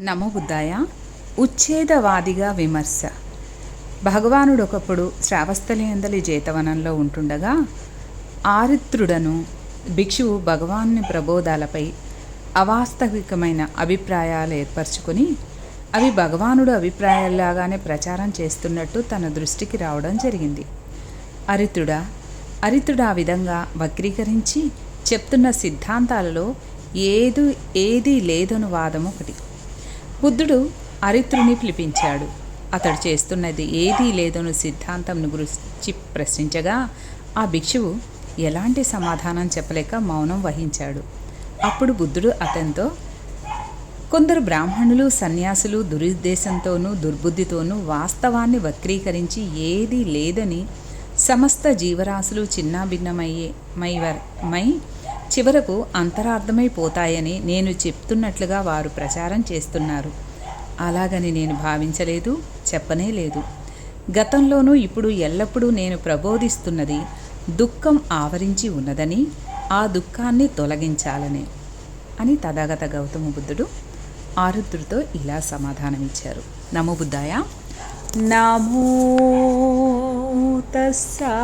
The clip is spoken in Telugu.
నమో బుద్ధాయ. ఉచ్ఛేదవాదిగా విమర్శ. భగవానుడు ఒకప్పుడు శ్రావస్థలి అందలి జేతవనంలో ఉంటుండగా ఆరిత్రుడను భిక్షువు భగవాన్ని ప్రబోధాలపై అవాస్తవికమైన అభిప్రాయాలు ఏర్పరచుకొని అవి భగవానుడు అభిప్రాయాల్లాగానే ప్రచారం చేస్తున్నట్టు తన దృష్టికి రావడం జరిగింది. అరితుడా అరితుడు ఆ విధంగా వక్రీకరించి చెప్తున్న సిద్ధాంతాలలో ఏదు ఏది లేదను వాదం ఒకటి బుద్ధుడు అరిత్రుని పిలిపించాడు. అతడు చేస్తున్నది ఏదీ లేదను సిద్ధాంతంను గురించి ప్రశ్నించగా ఆ భిక్షువు ఎలాంటి సమాధానం చెప్పలేక మౌనం వహించాడు. అప్పుడు బుద్ధుడు అతనితో కొందరు బ్రాహ్మణులు సన్యాసులు దురుద్దేశంతోనూ దుర్బుద్ధితోనూ వాస్తవాన్ని వక్రీకరించి ఏదీ లేదని సమస్త జీవరాశులు చిన్నాభిన్నమయ్యే మై మై చివరకు అంతరార్థమైపోతాయని నేను చెప్తున్నట్లుగా వారు ప్రచారం చేస్తున్నారు. అలాగని నేను భావించలేదు చెప్పనే లేదు. గతంలోనూ ఇప్పుడు ఎల్లప్పుడూ నేను ప్రబోధిస్తున్నది దుఃఖం ఆవరించి ఉన్నదని ఆ దుఃఖాన్ని తొలగించాలని అని తథాగత గౌతమ బుద్ధుడు ఆరుద్రుతో ఇలా సమాధానమిచ్చారు. నమో బుద్ధాయ. నమో తస్సా